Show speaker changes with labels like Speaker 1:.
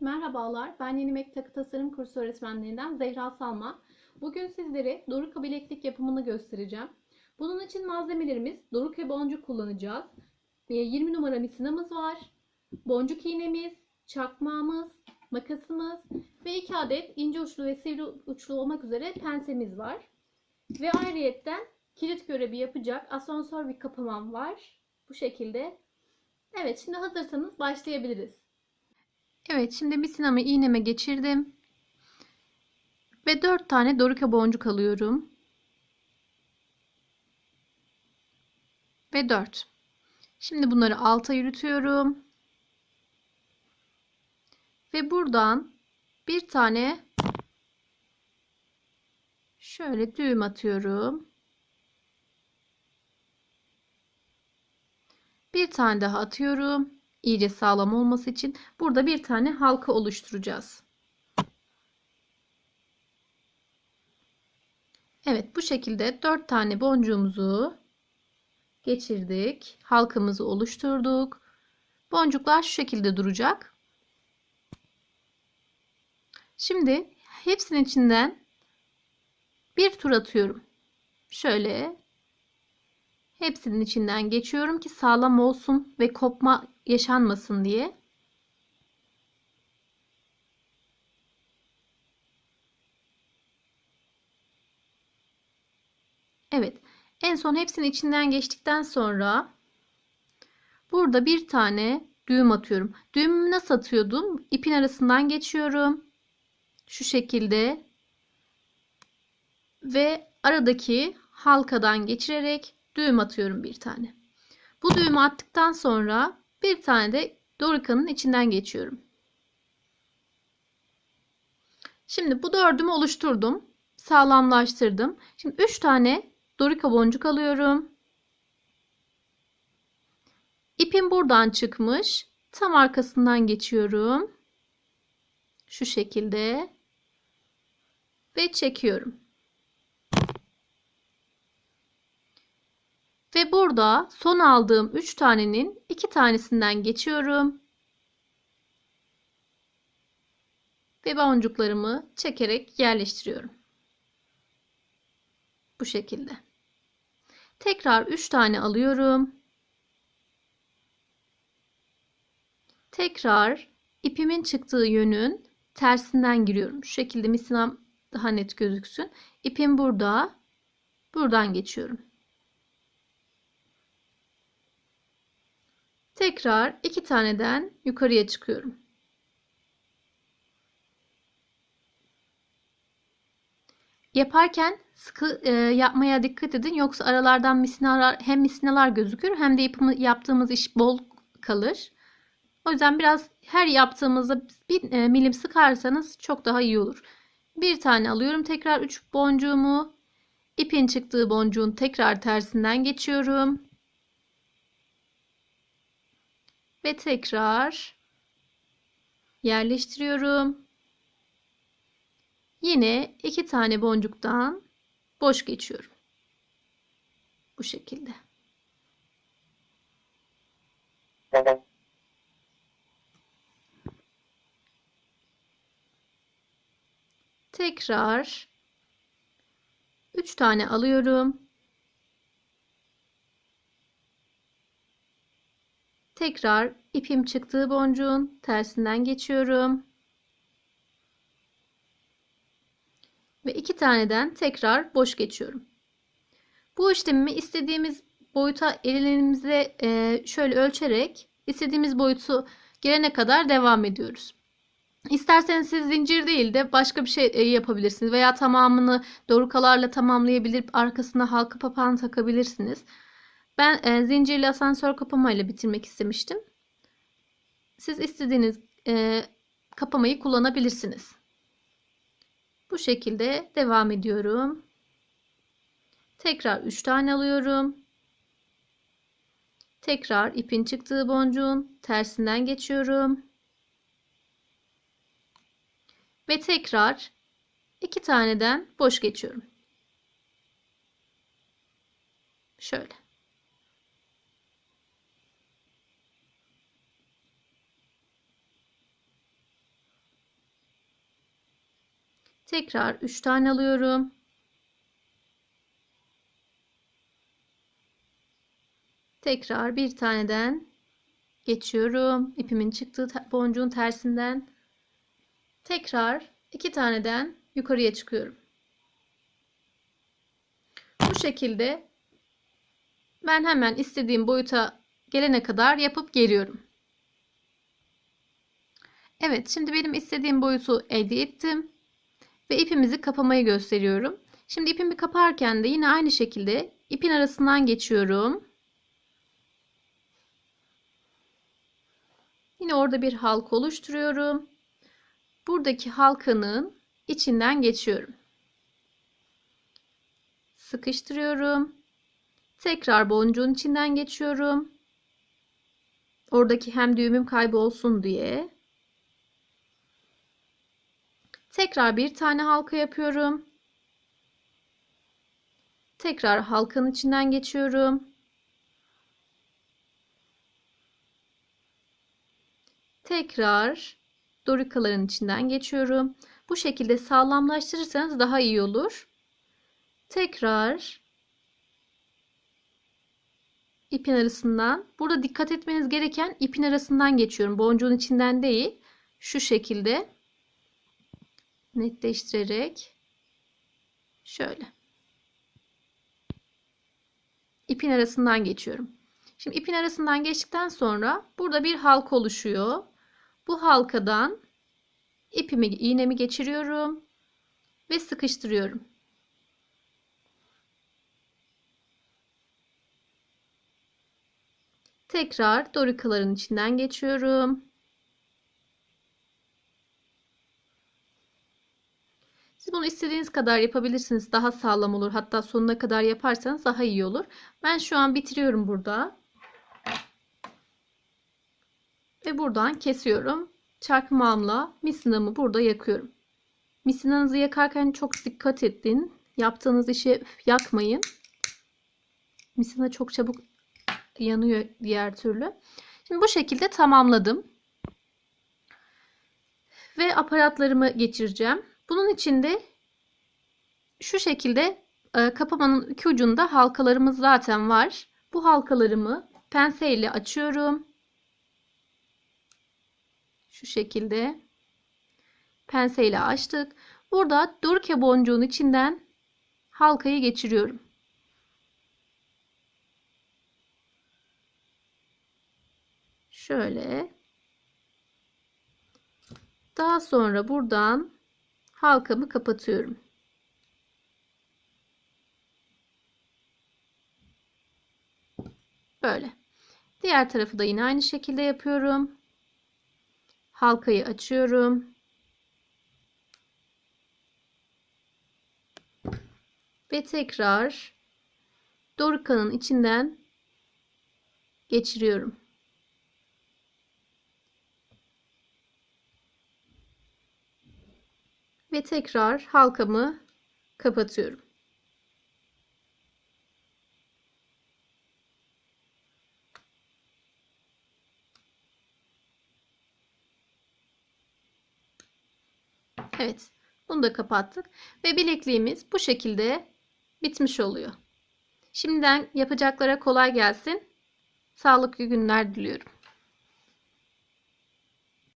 Speaker 1: Merhabalar, ben Yeni Mek Takı Tasarım Kursu öğretmenlerinden Zehra Salma. Bugün sizlere Doruka bileklik yapımını göstereceğim. Bunun için malzemelerimiz Doruka boncuk kullanacağız. Ee, 20 numara misinamız var. Boncuk iğnemiz, çakmağımız, makasımız ve 2 adet ince uçlu ve sivri uçlu olmak üzere pensemiz var. Ve ayrıyetten kilit görevi yapacak asansör bir kapamam var. Bu şekilde. Evet, şimdi hazırsanız başlayabiliriz. Evet şimdi misinamı iğneme geçirdim. Ve 4 tane dorika boncuk alıyorum. Ve 4. Şimdi bunları alta yürütüyorum. Ve buradan bir tane şöyle düğüm atıyorum. Bir tane daha atıyorum iyice sağlam olması için burada bir tane halka oluşturacağız. Evet bu şekilde 4 tane boncuğumuzu geçirdik. Halkamızı oluşturduk. Boncuklar şu şekilde duracak. Şimdi hepsinin içinden bir tur atıyorum. Şöyle hepsinin içinden geçiyorum ki sağlam olsun ve kopma yaşanmasın diye. Evet. En son hepsinin içinden geçtikten sonra burada bir tane düğüm atıyorum. Düğümümü nasıl atıyordum? İpin arasından geçiyorum. Şu şekilde ve aradaki halkadan geçirerek düğüm atıyorum bir tane. Bu düğümü attıktan sonra bir tane de dorikanın içinden geçiyorum. Şimdi bu dördümü oluşturdum. Sağlamlaştırdım. Şimdi 3 tane dorika boncuk alıyorum. İpim buradan çıkmış. Tam arkasından geçiyorum. Şu şekilde. Ve çekiyorum. Ve burada son aldığım 3 tanenin 2 tanesinden geçiyorum. Ve boncuklarımı çekerek yerleştiriyorum. Bu şekilde. Tekrar 3 tane alıyorum. Tekrar ipimin çıktığı yönün tersinden giriyorum. Şu şekilde misinam daha net gözüksün. İpim burada. Buradan geçiyorum. Tekrar iki taneden yukarıya çıkıyorum. Yaparken sıkı e, yapmaya dikkat edin yoksa aralardan misinalar hem misinalar gözükür hem de yapımı, yaptığımız iş bol kalır. O yüzden biraz her yaptığımızda bir e, milim sıkarsanız çok daha iyi olur. Bir tane alıyorum tekrar 3 boncuğumu ipin çıktığı boncuğun tekrar tersinden geçiyorum. Ve tekrar yerleştiriyorum. Yine iki tane boncuktan boş geçiyorum. Bu şekilde. Tekrar 3 tane alıyorum. Tekrar ipim çıktığı boncuğun tersinden geçiyorum. Ve iki taneden tekrar boş geçiyorum. Bu işlemimi istediğimiz boyuta ellerimize e, şöyle ölçerek istediğimiz boyutu gelene kadar devam ediyoruz. İsterseniz siz zincir değil de başka bir şey e, yapabilirsiniz veya tamamını dorukalarla tamamlayabilir arkasına halka papağan takabilirsiniz. Ben e, zincirli asansör kapamayla bitirmek istemiştim. Siz istediğiniz e, kapamayı kullanabilirsiniz. Bu şekilde devam ediyorum. Tekrar 3 tane alıyorum. Tekrar ipin çıktığı boncuğun tersinden geçiyorum. Ve tekrar 2 taneden boş geçiyorum. Şöyle. Tekrar 3 tane alıyorum. Tekrar bir taneden geçiyorum. İpimin çıktığı boncuğun tersinden. Tekrar iki taneden yukarıya çıkıyorum. Bu şekilde ben hemen istediğim boyuta gelene kadar yapıp geliyorum. Evet şimdi benim istediğim boyutu elde ettim. Ve ipimizi kapamayı gösteriyorum. Şimdi ipimi kaparken de yine aynı şekilde ipin arasından geçiyorum. Yine orada bir halka oluşturuyorum. Buradaki halkanın içinden geçiyorum. Sıkıştırıyorum. Tekrar boncuğun içinden geçiyorum. Oradaki hem düğümüm kaybolsun diye. Tekrar bir tane halka yapıyorum. Tekrar halkanın içinden geçiyorum. Tekrar dorikaların içinden geçiyorum. Bu şekilde sağlamlaştırırsanız daha iyi olur. Tekrar ipin arasından. Burada dikkat etmeniz gereken ipin arasından geçiyorum. Boncuğun içinden değil. Şu şekilde netleştirerek şöyle ipin arasından geçiyorum. Şimdi ipin arasından geçtikten sonra burada bir halka oluşuyor. Bu halkadan ipimi iğnemi geçiriyorum ve sıkıştırıyorum. Tekrar dorikaların içinden geçiyorum. Siz bunu istediğiniz kadar yapabilirsiniz. Daha sağlam olur. Hatta sonuna kadar yaparsanız daha iyi olur. Ben şu an bitiriyorum burada. Ve buradan kesiyorum. Çakmağımla misinamı burada yakıyorum. Misinanızı yakarken çok dikkat edin. Yaptığınız işi yakmayın. Misina çok çabuk yanıyor diğer türlü. Şimdi bu şekilde tamamladım. Ve aparatlarımı geçireceğim. Bunun içinde şu şekilde e, kapamanın iki ucunda halkalarımız zaten var. Bu halkalarımı penseyle açıyorum. Şu şekilde penseyle açtık. Burada durke boncuğun içinden halkayı geçiriyorum. Şöyle. Daha sonra buradan halkamı kapatıyorum. Böyle. Diğer tarafı da yine aynı şekilde yapıyorum. Halkayı açıyorum. Ve tekrar dorukanın içinden geçiriyorum. Ve tekrar halkamı kapatıyorum. Evet, bunu da kapattık ve bilekliğimiz bu şekilde bitmiş oluyor. Şimdiden yapacaklara kolay gelsin. Sağlıklı günler diliyorum.